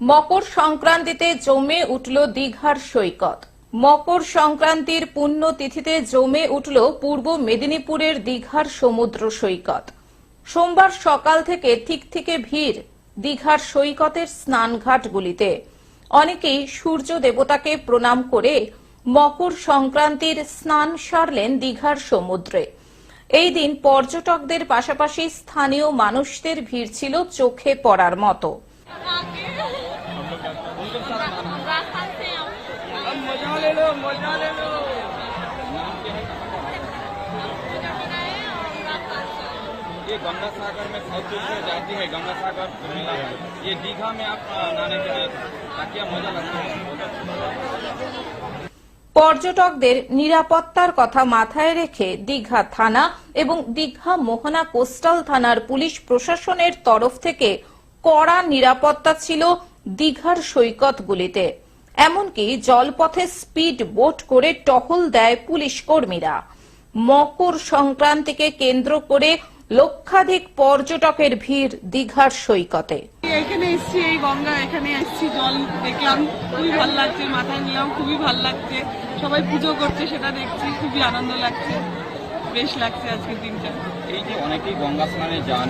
মকর সংক্রান্তিতে জমে উঠল দীঘার সৈকত। মকর সংক্রান্তির পুণ্য তিথিতে জমে উঠল পূর্ব মেদিনীপুরের দীঘার সমুদ্র সৈকত। সোমবার সকাল থেকে ঠিক থেকে ভিড় দীঘার সৈকতের স্নানঘাটগুলিতে। অনেকেই সূর্য দেবতাকে প্রণাম করে মকর সংক্রান্তির স্নান সারলেন দীঘার সমুদ্রে। এই দিন পর্যটকদের পাশাপাশি স্থানীয় মানুষদের ভিড় ছিল চোখে পড়ার মতো। मजा ले लो मजा ले लो ये गंगा सागर में साउथ बीच में जाती है गंगा सागर मेला है ये दीघा में आप अ, नहाने के लिए ताकि आप मजा लगता है পর্যটকদের নিরাপত্তার কথা মাথায় রেখে দীঘা থানা এবং দীঘা মোহনা কোস্টাল থানার পুলিশ প্রশাসনের তরফ থেকে কড়া নিরাপত্তা ছিল দীঘার সৈকতগুলিতে। এমনকি জলপথে স্পিড বোট করে টহল দেয় পুলিশ কর্মীরা। মকর সংক্রান্তিকে কেন্দ্র করে লক্ষাধিক পর্যটকের ভিড় দীঘার সৈকতে। এখানে এসছি, এই গঙ্গা, এখানে এসছি, জল দেখলাম। খুবই ভালো লাগছে, মাথায় নিলাম, খুবই ভালো লাগছে। সবাই পুজো করছে, সেটা দেখছি, খুবই আনন্দ লাগছে। বেশ লাগছে আজকের দিনটা। এই যে অনেকেই গঙ্গা স্নানে যান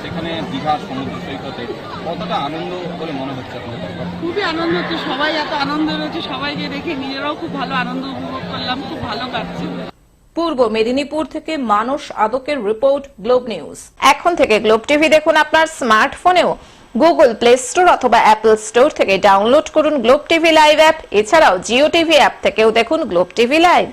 সেখানে দীঘা সমুদ্র সৈকতে কতটা আনন্দ বলে মনে হচ্ছে খুবই আনন্দ হচ্ছে সবাই এত আনন্দ রয়েছে সবাইকে দেখে নিজেরাও খুব ভালো আনন্দ উপভোগ করলাম খুব ভালো কাটছে। পূর্ব মেদিনীপুর থেকে মানস আদকের রিপোর্ট গ্লোব নিউজ। এখন থেকে গ্লোব টিভি দেখুন আপনার স্মার্টফোনেও। গুগল প্লে স্টোর অথবা অ্যাপল স্টোর থেকে ডাউনলোড করুন গ্লোব টিভি লাইভ অ্যাপ। এছাড়াও জিও টিভি অ্যাপ থেকেও দেখুন গ্লোব টিভি লাইভ।